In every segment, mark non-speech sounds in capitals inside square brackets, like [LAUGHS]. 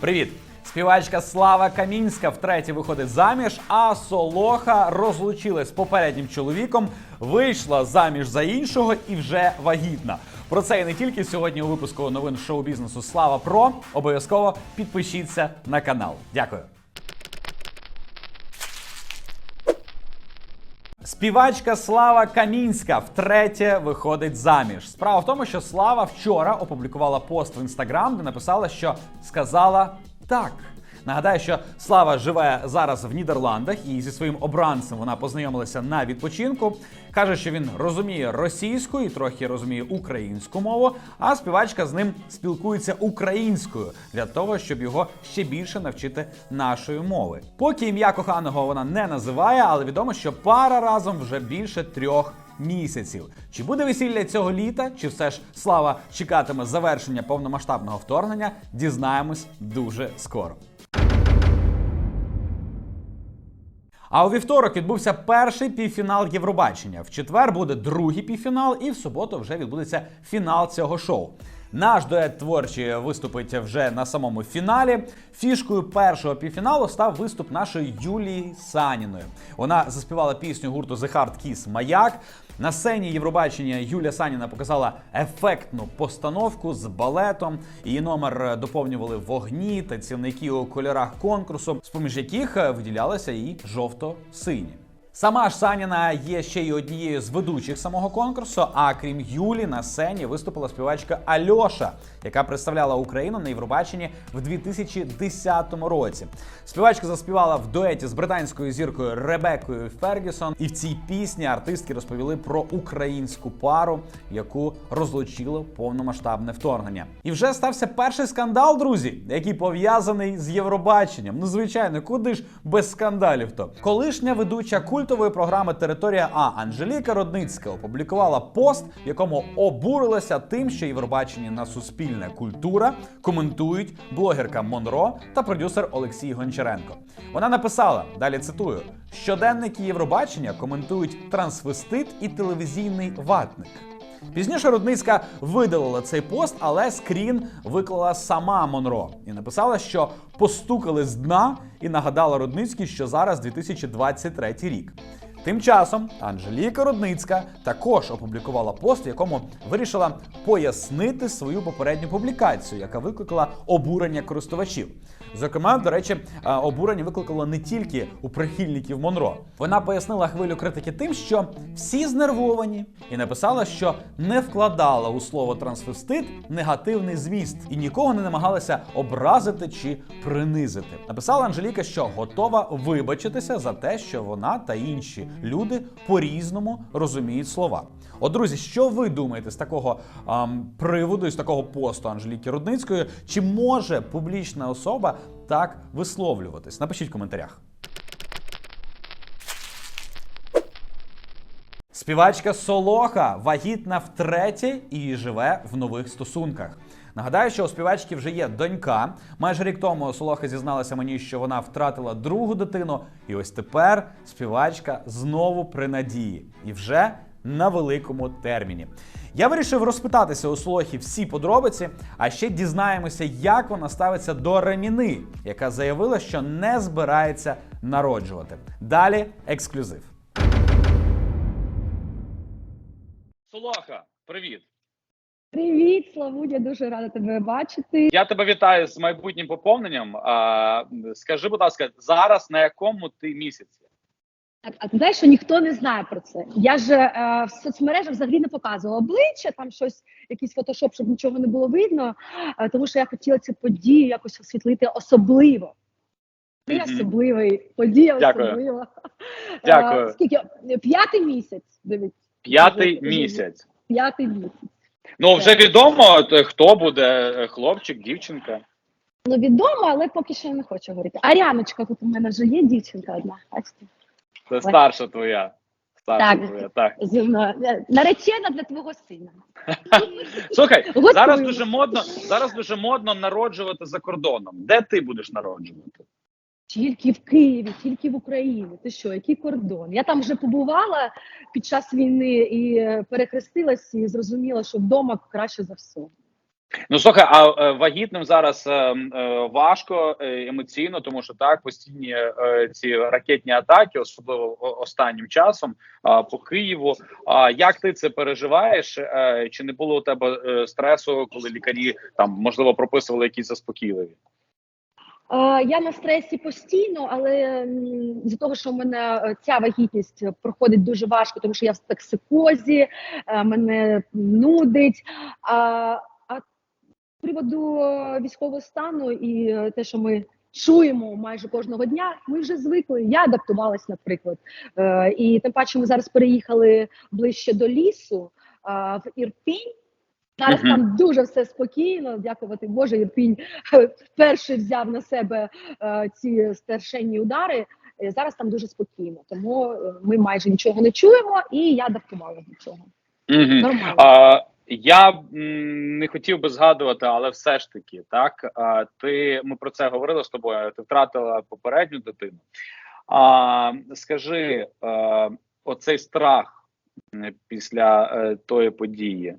Привіт! Співачка Слава Камінська втретє виходить заміж, а Солоха розлучилась з попереднім чоловіком, вийшла заміж за іншого і вже вагітна. Про це і не тільки сьогодні у випуску новин шоу-бізнесу Слава Про. Обов'язково підпишіться на канал. Дякую. Співачка Слава Камінська втретє виходить заміж. Справа в тому, що Слава вчора опублікувала пост в інстаграм, де написала, що сказала так. Нагадаю, що Слава живе зараз в Нідерландах і зі своїм обранцем вона познайомилася на відпочинку. Каже, що він розуміє російську і трохи розуміє українську мову, а співачка з ним спілкується українською для того, щоб його ще більше навчити нашої мови. Поки ім'я коханого вона не називає, але відомо, що пара разом вже більше трьох місяців. Чи буде весілля цього літа, чи все ж слава чекатиме завершення повномасштабного вторгнення, дізнаємось дуже скоро. А у вівторок відбувся перший півфінал Євробачення. В четвер буде другий півфінал, і в суботу вже відбудеться фінал цього шоу. Наш дует творчий виступить вже на самому фіналі. Фішкою першого півфіналу став виступ нашої Юлії Саніної. Вона заспівала пісню гурту The Hard Kiss Маяк. На сцені Євробачення Юлія Саніна показала ефектну постановку з балетом. Її номер доповнювали вогні, танцівники у кольорах конкурсу, з поміж яких виділялися і жовто-сині. Сама ж Саніна є ще й однією з ведучих самого конкурсу. А крім Юлі, на сцені виступила співачка Альоша, яка представляла Україну на Євробаченні в 2010 році. Співачка заспівала в дуеті з британською зіркою Ребекою Фергюсон. І в цій пісні артистки розповіли про українську пару, яку розлучило повномасштабне вторгнення. І вже стався перший скандал, друзі, який пов'язаний з Євробаченням. Ну, звичайно, куди ж без скандалів то колишня ведуча культової програми Територія А Анжеліка Родницька опублікувала пост, в якому обурилася тим, що Євробачення на суспільне культура коментують блогерка Монро та продюсер Олексій Гончаренко. Вона написала далі цитую: щоденники Євробачення коментують трансвестит і телевізійний ватник. Пізніше Рудницька видалила цей пост, але скрін виклала сама Монро і написала, що постукали з дна і нагадала Рудницькій, що зараз 2023 рік. Тим часом Анжеліка Рудницька також опублікувала пост, в якому вирішила пояснити свою попередню публікацію, яка викликала обурення користувачів. Зокрема, до речі, обурення викликало не тільки у прихильників Монро. Вона пояснила хвилю критики тим, що всі знервовані, і написала, що не вкладала у слово трансвестит негативний зміст і нікого не намагалася образити чи принизити. Написала Анжеліка, що готова вибачитися за те, що вона та інші люди по-різному розуміють слова. От, друзі, що ви думаєте з такого ем, приводу, з такого посту Анжеліки Рудницької? Чи може публічна особа так висловлюватись? Напишіть в коментарях. Співачка Солоха вагітна втретє і живе в нових стосунках. Нагадаю, що у співачки вже є донька. Майже рік тому Солоха зізналася мені, що вона втратила другу дитину, і ось тепер співачка знову при надії і вже на великому терміні. Я вирішив розпитатися у Солохи всі подробиці, а ще дізнаємося, як вона ставиться до Реміни, яка заявила, що не збирається народжувати. Далі ексклюзив. Солоха, привіт. Привіт, Славудя, дуже рада тебе бачити. Я тебе вітаю з майбутнім поповненням. А, скажи, будь ласка, зараз на якому ти місяці? А, а ти знаєш, що ніхто не знає про це. Я ж е, в соцмережах взагалі не показувала обличчя, там щось, якийсь фотошоп, щоб нічого не було видно, е, тому що я хотіла цю подію якось освітлити особливо. Ти Мгм. особливий, подія Дякую. особлива. Дякую. Е, скільки? П'ятий місяць, дивіться. П'ятий місяць. П'ятий місяць. Ну вже відомо, хто буде е, хлопчик, дівчинка. Ну, відомо, але поки що я не хочу говорити. Аряночка, тут у мене вже є дівчинка одна. Бачите? Це старша твоя. Старша Так. твоя, так. Зі мною. Е, Наречена для твого сина. [LAUGHS] Слухай, Готую. зараз дуже модно, зараз дуже модно народжувати за кордоном. Де ти будеш народжувати? Тільки в Києві, тільки в Україні. Ти що, який кордон? Я там вже побувала під час війни і е, перехрестилась і зрозуміла, що вдома краще за все. Ну слухай, а е, вагітним зараз е, е, важко емоційно, тому що так постійні ці ракетні атаки, особливо останнім часом по Києву. А як ти це переживаєш? Чи не було у тебе стресу, коли лікарі там можливо прописували якісь заспокійливі? Е, Я на стресі постійно, але з-за того, що в мене е, ця вагітність проходить дуже важко, тому що я в токсикозі, е, мене нудить. А, а з приводу військового стану і те, що ми чуємо майже кожного дня, ми вже звикли. Я адаптувалась, наприклад. І тим паче ми зараз переїхали ближче до лісу в Ірпінь. Зараз Мгм. там дуже все спокійно, дякувати Боже, Ірпінь е, вперше взяв на себе е, ці страшенні удари. Е, Зараз там дуже спокійно, тому е, ми майже нічого не чуємо, і я адаптувалася до цього. Угу. Нормально. А, я м, не хотів би згадувати, але все ж таки, так а, ти ми про це говорили з тобою. Ти втратила попередню дитину. А, скажи, а, оцей страх після е, тої події,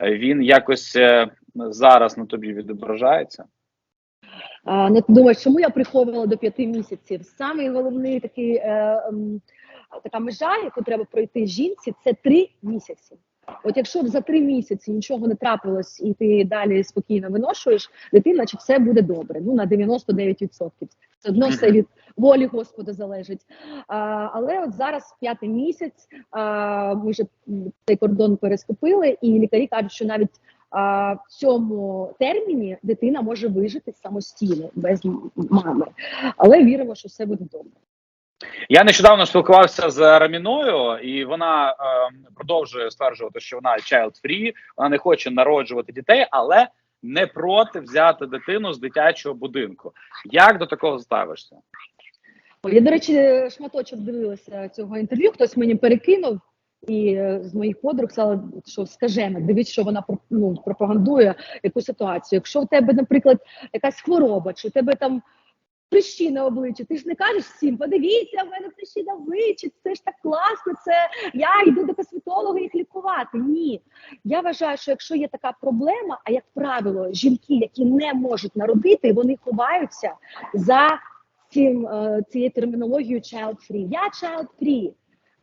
він якось е, зараз на тобі відображається? Не думаю, чому я приховувала до п'яти місяців. Самий головний такий е, така межа, яку треба пройти жінці, це три місяці. От якщо б за три місяці нічого не трапилось, і ти далі спокійно виношуєш, дитина, значить все буде добре. Ну на 99%. Все одно все від волі Господа залежить. А, але от зараз п'ятий місяць а, ми вже цей кордон переступили, і лікарі кажуть, що навіть а, в цьому терміні дитина може вижити самостійно без мами. Але віримо, що все буде добре. Я нещодавно спілкувався з Раміною, і вона е, продовжує стверджувати, що вона child free, вона не хоче народжувати дітей, але не проти взяти дитину з дитячого будинку. Як до такого ставишся? Я, до речі, шматочок дивилася цього інтерв'ю. Хтось мені перекинув, і е, з моїх подруг сказала, що скажена, дивись, що вона ну, пропагандує яку ситуацію. Якщо в тебе, наприклад, якась хвороба, чи у тебе там прищі на обличчі, ти ж не кажеш всім, подивіться, в мене прищі на обличчі, це ж так класно, це я йду до косметолога їх лікувати. Ні. Я вважаю, що якщо є така проблема, а як правило, жінки, які не можуть народити, вони ховаються за цим е, цією термінологією child free. Я child free,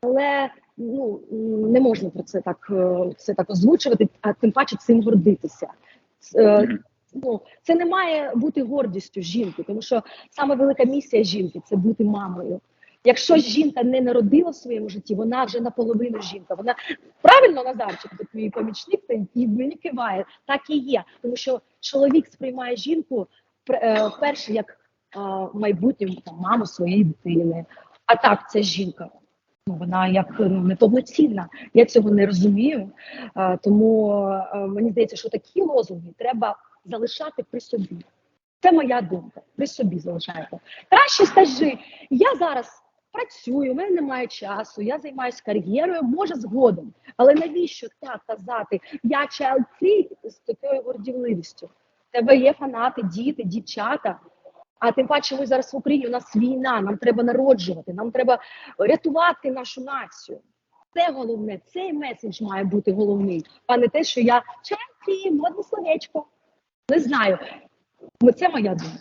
але ну не можна про це так е, це так озвучувати, а тим паче цим гордитися. Е. Ну, це не має бути гордістю жінки, тому що саме велика місія жінки це бути мамою. Якщо жінка не народила в своєму житті, вона вже наполовину жінка. Вона правильно Назарчик, твій помічник, і мені киває. Так і є. Тому що чоловік сприймає жінку е, перше як е, майбутню там, маму своєї дитини. А так, це жінка. Ну, вона як ну, неповноцінна. Я цього не розумію. Е, тому е, мені здається, що такі лозунги треба залишати при собі. Це моя думка. При собі залишайте. Краще скажи, я зараз працюю, у мене немає часу, я займаюся кар'єрою, може згодом. Але навіщо так казати? Я free з такою гордівливістю. В тебе є фанати, діти, дівчата. А тим паче, ми зараз в Україні, у нас війна, нам треба народжувати, нам треба рятувати нашу націю. Це головне, цей меседж має бути головний, а не те, що я free, модне словечко. Не знаю. Це моя думка.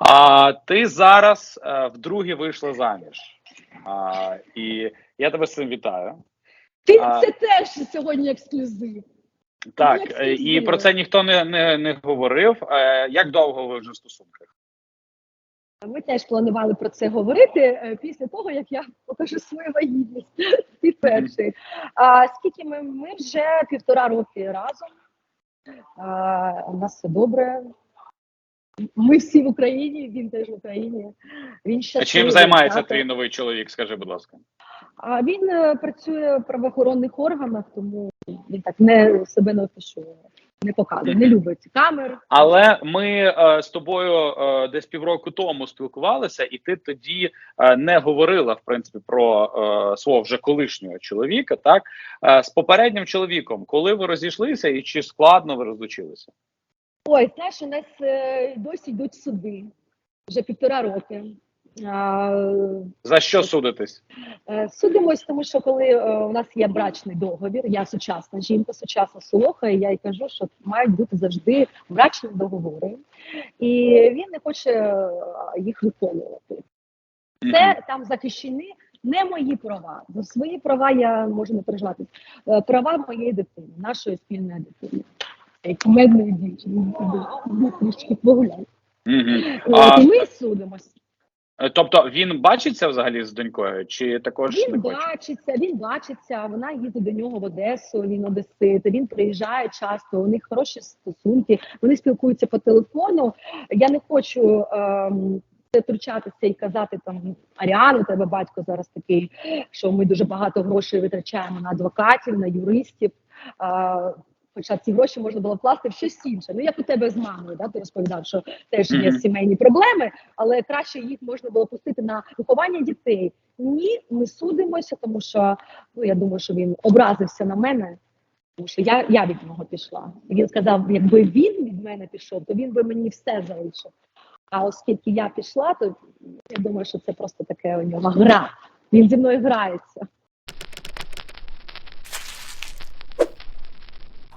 А ти зараз е, вдруге вийшла заміж. А, і я тебе з цим вітаю. Ти А- це теж сьогодні ексклюзив. Так, як е, і про це ніхто не, не, не говорив. Е, як довго ви вже в стосунках? Ми теж планували про це говорити е, після того, як я покажу свою вагітність. [LAUGHS] Ти перший. А скільки ми, ми вже півтора роки разом. У нас все добре. Ми всі в Україні, він теж в Україні. Він А чим займається твій новий чоловік? Скажи, будь ласка. А він е, працює в правоохоронних органах, тому він так не себе не афішує, не показує, не любить камер. Але ми е, з тобою е, десь півроку тому спілкувалися, і ти тоді е, не говорила в принципі про е, свого вже колишнього чоловіка. Так е, з попереднім чоловіком, коли ви розійшлися, і чи складно ви розлучилися? Ой, знаєш, у нас е, досі йдуть суди вже півтора роки. За що судитись? Е, Судимось, тому що коли е, у нас є брачний договір, я сучасна жінка, сучасна солоха, і я й кажу, що мають бути завжди брачні договори, і він не хоче е, їх виконувати. Це там захищені не мої права. За свої права я можу не переживати. Права моєї дитини, нашої спільної дитини. Як кумедної дівчини, трішки погуляй. Мгм. От, А, і ми судимось. Е, тобто він бачиться взагалі з донькою, чи також Він не хоче? бачиться, він бачиться. Вона їздить до нього в Одесу. Він одесит. Він приїжджає часто. У них хороші стосунки. Вони спілкуються по телефону. Я не хочу ем, втручатися і казати там Аріан, у тебе батько зараз такий, що ми дуже багато грошей витрачаємо на адвокатів, на юристів. Е, Хоча ці гроші можна було вкласти в щось інше. Ну як у тебе з мамою, да? ти розповідав, що теж є сімейні проблеми, але краще їх можна було пустити на виховання дітей. Ні, ми судимося, тому що ну я думаю, що він образився на мене, тому що я, я від нього пішла. І він сказав, якби він від мене пішов, то він би мені все залишив. А оскільки я пішла, то я думаю, що це просто таке у нього гра. Він зі мною грається.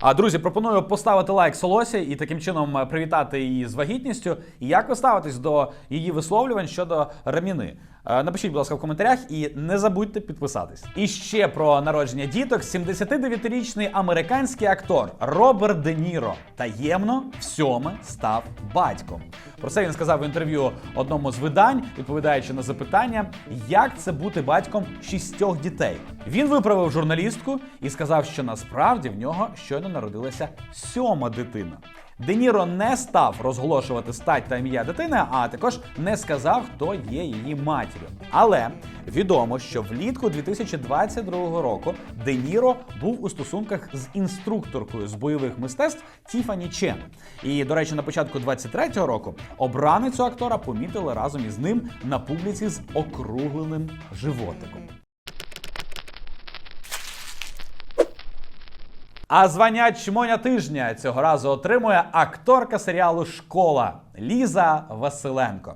А друзі, пропоную поставити лайк Солосі і таким чином е, привітати її з вагітністю. І як ви ставитесь до її висловлювань щодо раміни? Е, Напишіть, будь ласка, в коментарях і не забудьте підписатись. І ще про народження діток: 79-річний американський актор Роберт Де Ніро таємно всьоме став батьком. Про це він сказав в інтерв'ю одному з видань, відповідаючи на запитання, як це бути батьком шістьох дітей. Він виправив журналістку і сказав, що насправді в нього щойно народилася сьома дитина. Де Ніро не став розголошувати стать та ім'я дитини, а також не сказав, хто є її матір'ю. Але відомо, що влітку 2022 року Де Ніро був у стосунках з інструкторкою з бойових мистецтв Тіфані Чен. І, до речі, на початку 23-го року обраницю актора помітили разом із ним на публіці з округленим животиком. А звання чмоня тижня цього разу отримує акторка серіалу Школа Ліза Василенко.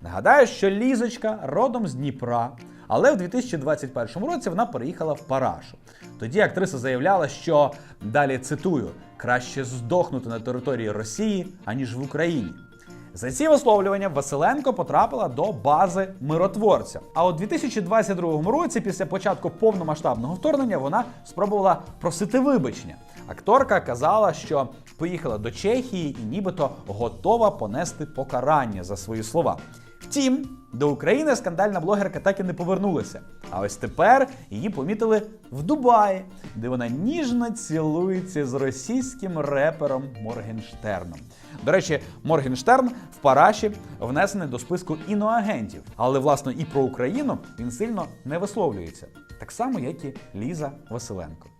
Нагадаю, що Лізочка родом з Дніпра, але в 2021 році вона переїхала в Парашу. Тоді актриса заявляла, що далі цитую: краще здохнути на території Росії, аніж в Україні. За ці висловлювання Василенко потрапила до бази миротворця. А у 2022 році, після початку повномасштабного вторгнення, вона спробувала просити вибачення. Акторка казала, що поїхала до Чехії і нібито готова понести покарання за свої слова. Втім, до України скандальна блогерка так і не повернулася. А ось тепер її помітили в Дубаї, де вона ніжно цілується з російським репером Моргенштерном. До речі, Моргенштерн в Параші внесений до списку іноагентів, але власне і про Україну він сильно не висловлюється, так само як і Ліза Василенко.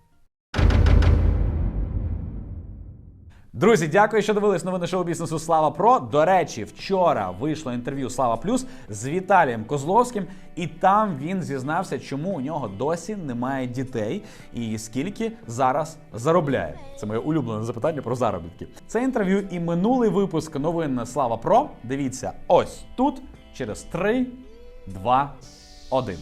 Друзі, дякую, що дивились новини шоу бізнесу Слава Про. До речі, вчора вийшло інтерв'ю Слава Плюс з Віталієм Козловським, і там він зізнався, чому у нього досі немає дітей і скільки зараз заробляє. Це моє улюблене запитання про заробітки. Це інтерв'ю і минулий випуск новин Слава Про. Дивіться ось тут через 3, 2, 1.